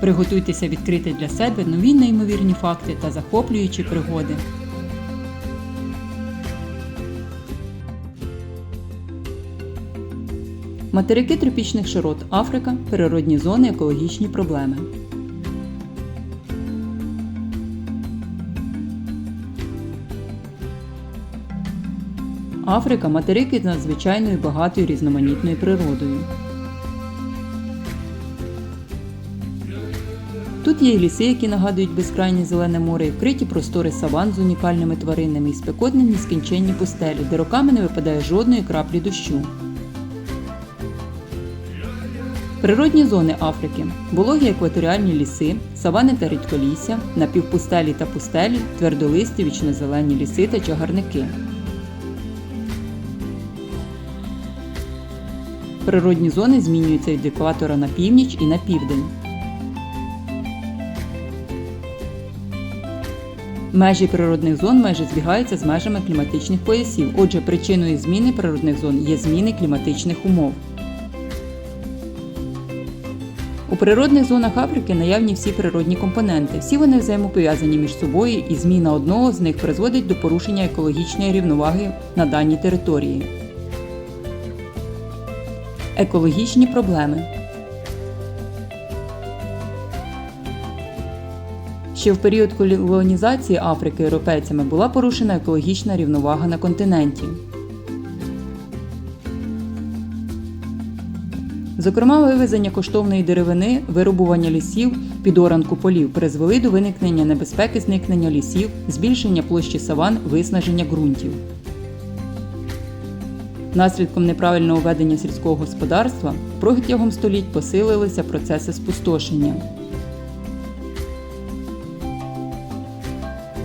Приготуйтеся відкрити для себе нові неймовірні факти та захоплюючі пригоди. Материки тропічних широт Африка, природні зони, екологічні проблеми. Африка материк із надзвичайною багатою різноманітною природою. Тут є і ліси, які нагадують безкрайнє зелене море, і вкриті простори саван з унікальними тваринами і спекотні нескінченні пустелі, де роками не випадає жодної краплі дощу. Природні зони Африки вологі екваторіальні ліси, савани та рідколісся, напівпустелі та пустелі, твердолисті вічнозелені ліси та чагарники. Природні зони змінюються від екватора на північ і на південь. Межі природних зон майже збігаються з межами кліматичних поясів. Отже, причиною зміни природних зон є зміни кліматичних умов. У природних зонах Африки наявні всі природні компоненти. Всі вони взаємопов'язані між собою, і зміна одного з них призводить до порушення екологічної рівноваги на даній території. Екологічні проблеми. Ще в період колонізації Африки європейцями була порушена екологічна рівновага на континенті. Зокрема, вивезення коштовної деревини, вирубування лісів, підоранку полів призвели до виникнення небезпеки зникнення лісів, збільшення площі саван, виснаження ґрунтів. Наслідком неправильного ведення сільського господарства протягом століть посилилися процеси спустошення.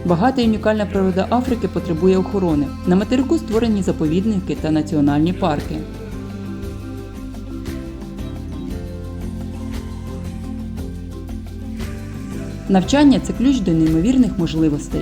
Багата і унікальна природа Африки потребує охорони. На материку створені заповідники та національні парки. Навчання це ключ до неймовірних можливостей.